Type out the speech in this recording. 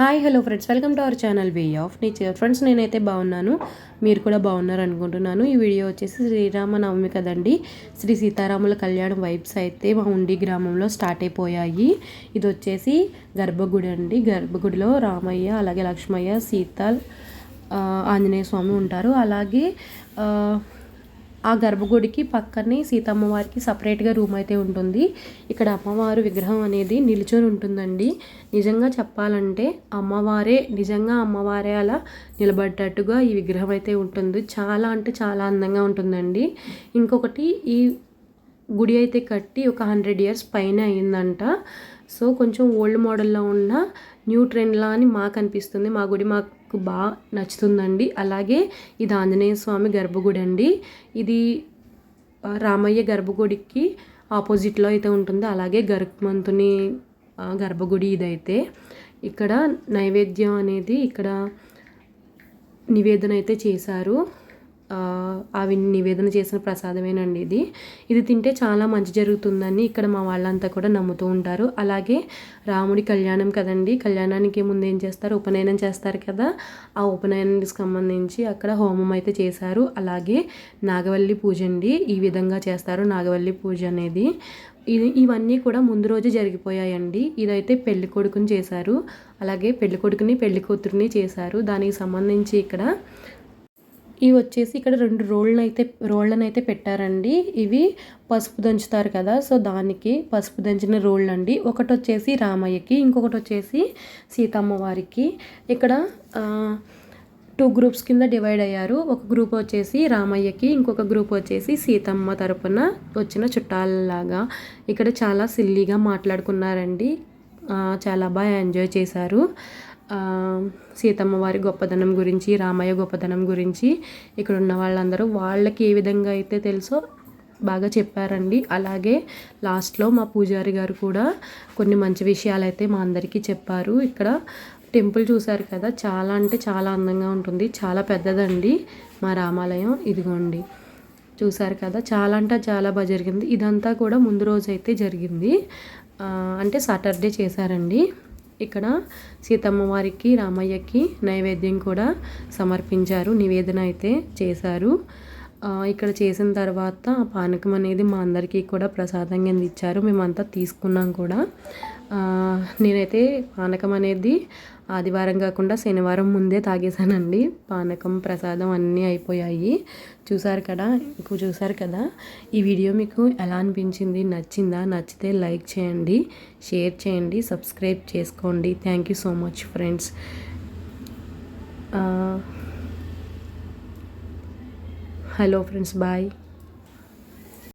Hi hello friends welcome to our channel way of nature friends నేనైతే బాగున్నాను. మీరు కూడా బాగున్నారు అనుకుంటున్నాను. ఈ వీడియో వచ్చేసి శ్రీరామ నవమి కదండి. శ్రీ సీతారాముల కళ్యాణం వైబ్స్ అయితే మా ఉండి గ్రామంలో స్టార్ట్ అయిపోయాయి. ఇది వచ్చేసి గర్భగుడి అండి. గర్భగుడిలో రామయ్య అలాగే లక్ష్మయ్య సీత ఆంజనేయ స్వామి ఉంటారు. అలాగే ఆ గర్భగుడికి పక్కనే సీతమ్మ వారికి సపరేట్గా రూమ్ అయితే ఉంటుంది. ఇక్కడ అమ్మవారు విగ్రహం అనేది నిలుచొని ఉంటుందండి. నిజంగా చెప్పాలంటే అమ్మవారే నిజంగా అమ్మవారే అలా నిలబడ్డట్టుగా ఈ విగ్రహం అయితే ఉంటుంది. చాలా అంటే చాలా అందంగా ఉంటుందండి. ఇంకొకటి ఈ గుడి అయితే కట్టి ఒక హండ్రెడ్ ఇయర్స్ పైన అయిందంట. సో కొంచెం ఓల్డ్ మోడల్లో ఉన్న న్యూ ట్రెండ్లా అని మాకు అనిపిస్తుంది. మా గుడి మాకు బాగా నచ్చుతుందండి. అలాగే ఇది ఆంజనేయ స్వామి గర్భగుడి అండి. ఇది రామయ్య గర్భగుడికి ఆపోజిట్లో అయితే ఉంటుంది. అలాగే గర్భమంతుని గర్భగుడి ఇదైతే. ఇక్కడ నైవేద్యం అనేది ఇక్కడ నివేదన అయితే చేశారు. అవి నివేదన చేసిన ప్రసాదమేనండి ఇది. ఇది తింటే చాలా మంచి జరుగుతుందని ఇక్కడ మా వాళ్ళంతా కూడా నమ్ముతూ ఉంటారు. అలాగే రాముడి కళ్యాణం కదండి కళ్యాణానికి ముందు ఏం చేస్తారు? ఉపనయనం చేస్తారు కదా ఆ ఉపనయనానికి సంబంధించి అక్కడ హోమం అయితే చేశారు. అలాగే నాగవల్లి పూజ అండి ఈ విధంగా చేస్తారు నాగవల్లి పూజ అనేది. ఇది ఇవన్నీ కూడా ముందు రోజు జరిగిపోయాయండి. ఇదైతే పెళ్ళి కొడుకుని చేశారు. అలాగే పెళ్ళి కొడుకుని పెళ్ళి కూతురుని చేశారు. దానికి సంబంధించి ఇక్కడ ఇవి వచ్చేసి ఇక్కడ రెండు రోళ్ళని అయితే రోళ్ళని అయితే పెట్టారండి. ఇవి పసుపు దంచుతారు కదా సో దానికి పసుపు దంచిన రోళ్ళు అండి ఒకటి వచ్చేసి రామయ్యకి ఇంకొకటి వచ్చేసి సీతమ్మ వారికి ఇక్కడ టూ గ్రూప్స్ కింద డివైడ్ అయ్యారు. ఒక గ్రూప్ వచ్చేసి రామయ్యకి ఇంకొక గ్రూప్ వచ్చేసి సీతమ్మ తరపున వచ్చిన చుట్టాలలాగా. ఇక్కడ చాలా సిల్లీగా మాట్లాడుకున్నారండి. చాలా బాగా ఎంజాయ్ చేశారు. సీతమ్మ వారి గొప్పదనం గురించి రామయ్య గొప్పదనం గురించి ఇక్కడ ఉన్న వాళ్ళందరూ వాళ్ళకి ఏ విధంగా అయితే తెలుసో బాగా చెప్పారండి. అలాగే లాస్ట్లో మా పూజారి గారు కూడా కొన్ని మంచి విషయాలు అయితే మా అందరికీ చెప్పారు. ఇక్కడ టెంపుల్ చూశారు కదా చాలా అంటే చాలా అందంగా ఉంటుంది చాలా పెద్దదండి మా రామాలయం. ఇదిగోండి చూశారు కదా చాలా అంటే చాలా బాగా జరిగింది. ఇదంతా కూడా ముందు రోజు అయితే జరిగింది అంటే సాటర్డే చేశారండి. ఇక్కడ సీతమ్మ వారికి రామయ్యకి నైవేద్యం కూడా సమర్పించారు నివేదన అయితే చేశారు. ఇక్కడ చేసిన తర్వాత పానకం అనేది మా అందరికీ కూడా ప్రసాదంగా ఇచ్చారు మేమంతా తీసుకున్నాం కూడా. నేనైతే పానకం అనేది ఆదివారం కాకుండా శనివారం ముందే తాగేశానండి. పానకం ప్రసాదం అన్నీ అయిపోయాయి. చూసారు కదా? మీకు చూసారు కదా? ఈ వీడియో మీకు ఎలా అనిపించింది? నచ్చిందా? నచ్చితే లైక్ చేయండి షేర్ చేయండి సబ్స్క్రైబ్ చేసుకోండి. Thank you so much friends. Hello friends bye.